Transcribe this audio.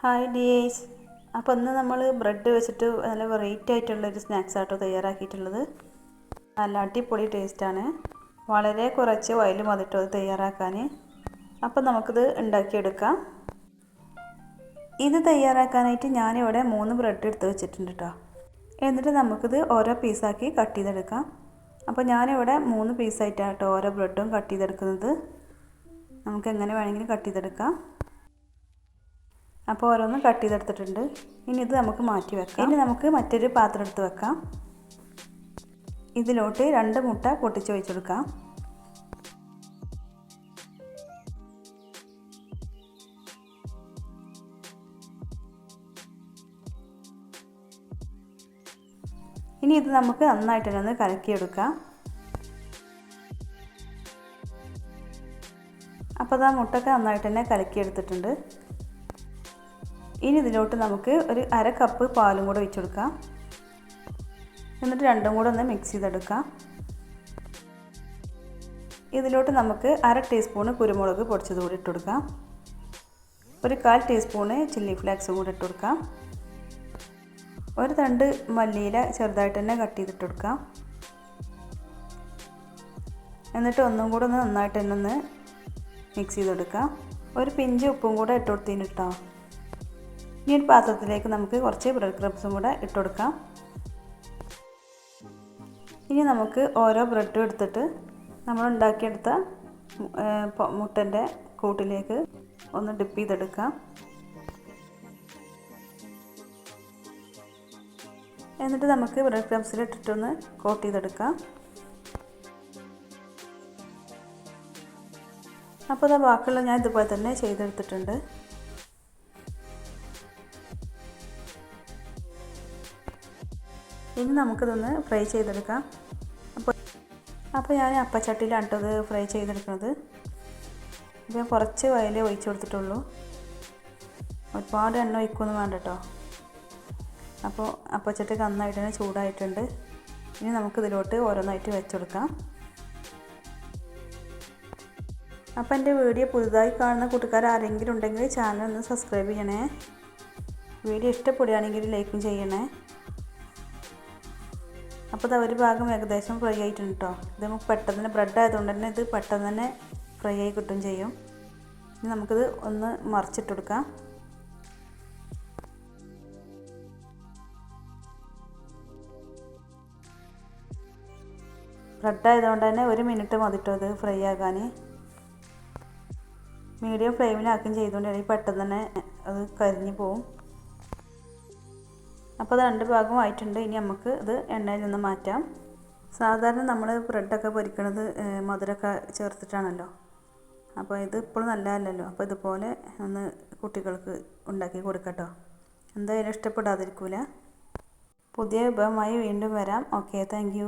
Hi ഡിയേസ് അപ്പോൾ ഇന്ന് നമ്മൾ ബ്രെഡ് വെച്ചിട്ട് നല്ല വെറൈറ്റി ആയിട്ടുള്ള ഒരു സ്നാക്സ് ആട്ടോ തയ്യാറാക്കിയിട്ടുള്ളത്. നല്ല അടിപൊളി ടേസ്റ്റാണ് വളരെ കുറച്ച് വയൽ മതിട്ടോ അത് തയ്യാറാക്കാൻ അപ്പോൾ നമുക്കിത് ഉണ്ടാക്കിയെടുക്കാം. ഇത് തയ്യാറാക്കാനായിട്ട് ഞാനിവിടെ മൂന്ന് ബ്രെഡ് എടുത്ത് വെച്ചിട്ടുണ്ട് കേട്ടോ എന്നിട്ട് നമുക്കിത് ഓരോ പീസാക്കി കട്ട് ചെയ്തെടുക്കാം. അപ്പോൾ ഞാനിവിടെ മൂന്ന് പീസായിട്ടാണ് കേട്ടോ ഓരോ ബ്രെഡും കട്ട് ചെയ്തെടുക്കുന്നത്. നമുക്ക് എങ്ങനെ വേണമെങ്കിലും കട്ട് ചെയ്തെടുക്കാം. അപ്പോൾ ഓരോന്നും കട്ട് ചെയ്തെടുത്തിട്ടുണ്ട്. ഇനി ഇത് നമുക്ക് മാറ്റി വെക്കാം. ഇനി നമുക്ക് മറ്റൊരു പാത്രം എടുത്ത് വെക്കാം. ഇതിലോട്ട് രണ്ട് മുട്ട പൊട്ടിച്ച് വെച്ചെടുക്കാം ഇനി ഇത് നമുക്ക് നന്നായിട്ട് ഒന്ന് കലക്കിയെടുക്കാം. അപ്പോൾ അത് ആ മുട്ടൊക്കെ നന്നായിട്ട് തന്നെ കലക്കിയെടുത്തിട്ടുണ്ട്. ഇനി ഇതിലോട്ട് നമുക്ക് ഒരു അര കപ്പ് പാലും കൂടെ ഒഴിച്ചു കൊടുക്കാം എന്നിട്ട് രണ്ടും കൂടെ ഒന്ന് മിക്സ് ചെയ്തെടുക്കാം. ഇതിലോട്ട് നമുക്ക് അര ടീസ്പൂണ് കുരുമുളക് പൊടിച്ചത് കൂടി ഇട്ട് കൊടുക്കാം ഒരു കാൽ ടീസ്പൂണ് ചില്ലി ഫ്ലേക്സും കൂടി ഇട്ട് കൊടുക്കാം ഒരു തണ്ട് മല്ലിയില ചെറുതായിട്ട് തന്നെ കട്ട് ചെയ്തിട്ട് കൊടുക്കാം എന്നിട്ട് ഒന്നും കൂടെ ഒന്ന് നന്നായിട്ട് തന്നെ ഒന്ന് മിക്സ് ചെയ്തെടുക്കാം. ഒരു പിഞ്ച് ഉപ്പും കൂടെ ഇട്ട് കൊടുത്തതിന് കേട്ടോ ഇനി ഒരു പാത്രത്തിലേക്ക് നമുക്ക് കുറച്ച് ബ്രെഡ് ക്രംസും കൂടെ ഇട്ട് കൊടുക്കാം. ഇനി നമുക്ക് ഓരോ ബ്രെഡും എടുത്തിട്ട് നമ്മൾ ഉണ്ടാക്കിയെടുത്ത മുട്ടന്റെ കൂട്ടിലേക്ക് ഒന്ന് ഡിപ്പ് ചെയ്തെടുക്കാം. എന്നിട്ട് നമുക്ക് ബ്രെഡ് ക്രംസിൽ ഇട്ടിട്ടൊന്ന് കോട്ട് ചെയ്തെടുക്കാം. അപ്പോൾ അത് ബാക്കിയുള്ള ഞാൻ ഇതുപോലെ തന്നെ ചെയ്തെടുത്തിട്ടുണ്ട്. ഇനി നമുക്കിതൊന്ന് ഫ്രൈ ചെയ്തെടുക്കാം. അപ്പോൾ അപ്പോൾ ഞാൻ അപ്പച്ചട്ടിയിലാണ് ഇത് ഫ്രൈ ചെയ്തെടുക്കുന്നത്. ഞാൻ കുറച്ച് വയലേ ഒഴിച്ചു കൊടുത്തിട്ടുള്ളൂ. ഒരുപാട് എണ്ണ ഒഴിക്കൊന്നും വേണ്ടട്ടോ അപ്പോൾ അപ്പച്ചട്ടി നന്നായിട്ട് തന്നെ ചൂടായിട്ടുണ്ട്. ഇനി നമുക്കിതിലോട്ട് ഓരോന്നായിട്ട് വെച്ചെടുക്കാം അപ്പോൾ എന്റെ വീഡിയോ പുതുതായി കാണുന്ന കൂട്ടുകാർ ആരെങ്കിലും ഉണ്ടെങ്കിൽ ചാനൽ ഒന്ന് സബ്സ്ക്രൈബ് ചെയ്യണേ. വീഡിയോ ഇഷ്ടപ്പെടുകയാണെങ്കിൽ ലൈക്കും ചെയ്യണേ. അപ്പോൾ ഇത് ഒരു ഭാഗം ഏകദേശം ഫ്രൈ ആയിട്ടുണ്ട് കേട്ടോ ഇത് നമുക്ക് പെട്ടെന്ന് തന്നെ ബ്രെഡ് ആയതുകൊണ്ട് തന്നെ ഇത് പെട്ടെന്ന് തന്നെ ഫ്രൈ ആയി കിട്ടും ചെയ്യും. ഇനി നമുക്കിത് ഒന്ന് മറിച്ചിട്ട് കൊടുക്കാം. ബ്രെഡ് ആയതുകൊണ്ട് തന്നെ ഒരു മിനിറ്റ് മതിട്ടോ ഇത് ഫ്രൈ ആകാൻ മീഡിയം ഫ്ലെയിമിലാക്കുകയും ചെയ്തുകൊണ്ടാണെങ്കിൽ പെട്ടെന്ന് തന്നെ അത് കരിഞ്ഞു പോവും. അപ്പോൾ അത് രണ്ട് ഭാഗവും ആയിട്ടുണ്ട്. ഇനി നമുക്ക് ഇത് എണ്ണയിൽ നിന്ന് മാറ്റാം. സാധാരണ നമ്മൾ ബ്രെഡൊക്കെ പൊരിക്കണത് മധുരമൊക്കെ ചേർത്തിട്ടാണല്ലോ. അപ്പോൾ ഇത് ഇപ്പോഴും നല്ലതല്ലല്ലോ. അപ്പോൾ ഇതുപോലെ ഒന്ന് കുട്ടികൾക്ക് ഉണ്ടാക്കി കൊടുക്കട്ടോ. എന്തായാലും ഇഷ്ടപ്പെടാതിരിക്കൂല. പുതിയ വിഭവമായി വീണ്ടും വരാം. Okay thank